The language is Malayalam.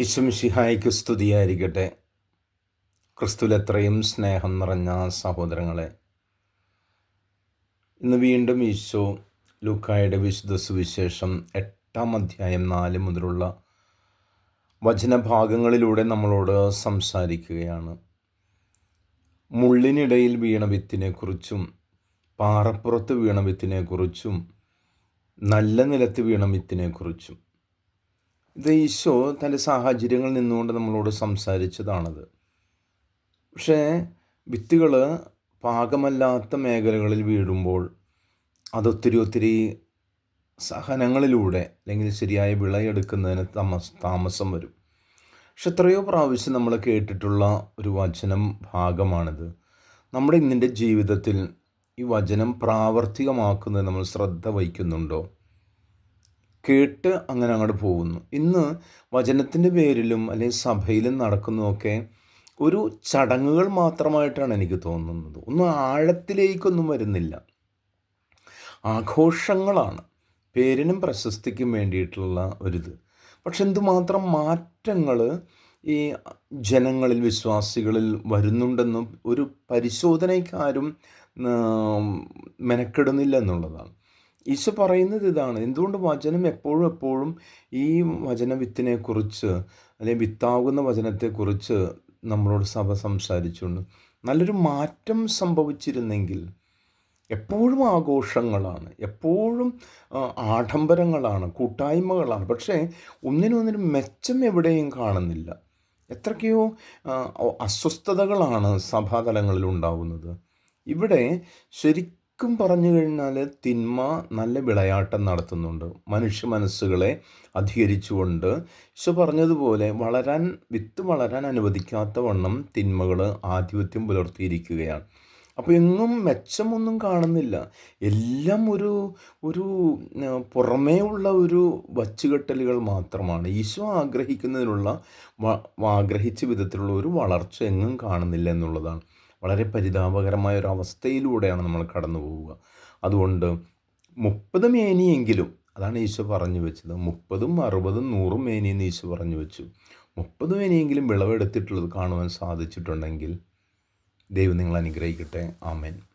യിശുമിഷിഹായ്ക്ക് സ്തുതിയായിരിക്കട്ടെ. ക്രിസ്തുലത്രയും സ്നേഹം നിറഞ്ഞ സഹോദരങ്ങളെ ഇന്ന് വീണ്ടും ഈശോ ലൂക്കായുടെ വിശുദ്ധ സുവിശേഷം എട്ടാം അധ്യായം നാല് മുതലുള്ള വചനഭാഗങ്ങളിലൂടെ നമ്മളോട് സംസാരിക്കുകയാണ്. മുള്ളിനിടയിൽ വീണ വിത്തിനെക്കുറിച്ചും പാറപ്പുറത്ത് വീണ വിത്തിനെക്കുറിച്ചും നല്ല നിലത്ത് വീണ വിത്തിനെക്കുറിച്ചും. ഇത് ഈശോ തന്റെ സാഹചര്യങ്ങളിൽ നിന്നുകൊണ്ട് നമ്മളോട് സംസാരിച്ചതാണത്. പക്ഷേ വിത്തുകൾ പാകമല്ലാത്ത മേഖലകളിൽ വീഴുമ്പോൾ അതൊത്തിരി ഒത്തിരി സഹനങ്ങളിലൂടെ അല്ലെങ്കിൽ ശരിയായ വിളയെടുക്കുന്നതിന് താമസ താമസം വരും. പക്ഷെ എത്രയോ പ്രാവശ്യം നമ്മൾ കേട്ടിട്ടുള്ള ഒരു വചനം ഭാഗമാണിത്. നമ്മുടെ ഇന്നിന്റെ ജീവിതത്തിൽ ഈ വചനം പ്രാവർത്തികമാക്കുന്നത് നമ്മൾ ശ്രദ്ധ വഹിക്കുന്നുണ്ടോ? കേട്ട് അങ്ങനെ അങ്ങോട്ട് പോകുന്നു. ഇന്ന് വചനത്തിന്റെ പേരിലും അല്ലെങ്കിൽ സഭയിലും നടക്കുന്നതൊക്കെ ഒരു ചടങ്ങുകൾ മാത്രമായിട്ടാണ് എനിക്ക് തോന്നുന്നത്. ഒന്നും ആഴത്തിലേക്കൊന്നും വരുന്നില്ല. ആഘോഷങ്ങളാണ്. പേരിനും പ്രശസ്തിക്കും വേണ്ടിയിട്ടുള്ള ഒരിത്. പക്ഷെ എന്തുമാത്രം മാറ്റങ്ങൾ ഈ ജനങ്ങളിൽ വിശ്വാസികളിൽ വരുന്നുണ്ടെന്നും ഒരു പരിശോധനയ്ക്കാരും മെനക്കെടുന്നില്ല എന്നുള്ളതാണ്. ഈശോ പറയുന്നത് ഇതാണ്. എന്തുകൊണ്ട് വചനം എപ്പോഴും എപ്പോഴും ഈ വചന വിത്തിനെക്കുറിച്ച് അല്ലെങ്കിൽ വിത്താകുന്ന വചനത്തെക്കുറിച്ച് നമ്മളോട് സഭ സംസാരിച്ചുകൊണ്ട് നല്ലൊരു മാറ്റം സംഭവിച്ചിരുന്നെങ്കിൽ എപ്പോഴും ആഘോഷങ്ങളാണ് എപ്പോഴും ആഡംബരങ്ങളാണ് കൂട്ടായ്മകളാണ്. പക്ഷേ ഒന്നിനൊന്നിനും മെച്ചം എവിടെയും കാണുന്നില്ല. എത്രയ്ക്കോ അസ്വസ്ഥതകളാണ് സഭാതലങ്ങളിൽ ഉണ്ടാവുന്നത്. ഇവിടെ ശരി ശരിക്കും പറഞ്ഞു കഴിഞ്ഞാൽ തിന്മ നല്ല വിളയാട്ടം നടത്തുന്നുണ്ട്. മനുഷ്യ മനസ്സുകളെ അധികരിച്ചുകൊണ്ട്. ഈശോ പറഞ്ഞതുപോലെ വളരാൻ വിത്ത് വളരാൻ അനുവദിക്കാത്ത വണ്ണം തിന്മകൾ ആധിപത്യം പുലർത്തിയിരിക്കുകയാണ്. അപ്പോൾ എങ്ങും മെച്ചമൊന്നും കാണുന്നില്ല. എല്ലാം ഒരു ഒരു പുറമേ ഉള്ള ഒരു വച്ചുകെട്ടലുകൾ മാത്രമാണ്. ഈശോ ആഗ്രഹിക്കുന്നതിനുള്ള ആഗ്രഹിച്ച വിധത്തിലുള്ള ഒരു വളർച്ച എങ്ങും കാണുന്നില്ല എന്നുള്ളതാണ്. വളരെ പരിതാപകരമായ ഒരു അവസ്ഥയിലൂടെയാണ് നമ്മൾ കടന്നു പോവുക അതുകൊണ്ട് മുപ്പത് മേനിയെങ്കിലും അതാണ് ഈശോ പറഞ്ഞു വെച്ചത് മുപ്പതും അറുപതും നൂറും മേനി എന്ന് ഈശോ പറഞ്ഞു വെച്ചു. മുപ്പത് മേനിയെങ്കിലും വിളവെടുത്തിട്ടുള്ളത് കാണുവാൻ സാധിച്ചിട്ടുണ്ടെങ്കിൽ ദൈവം നിങ്ങൾ അനുഗ്രഹിക്കട്ടെ. ആമേൻ.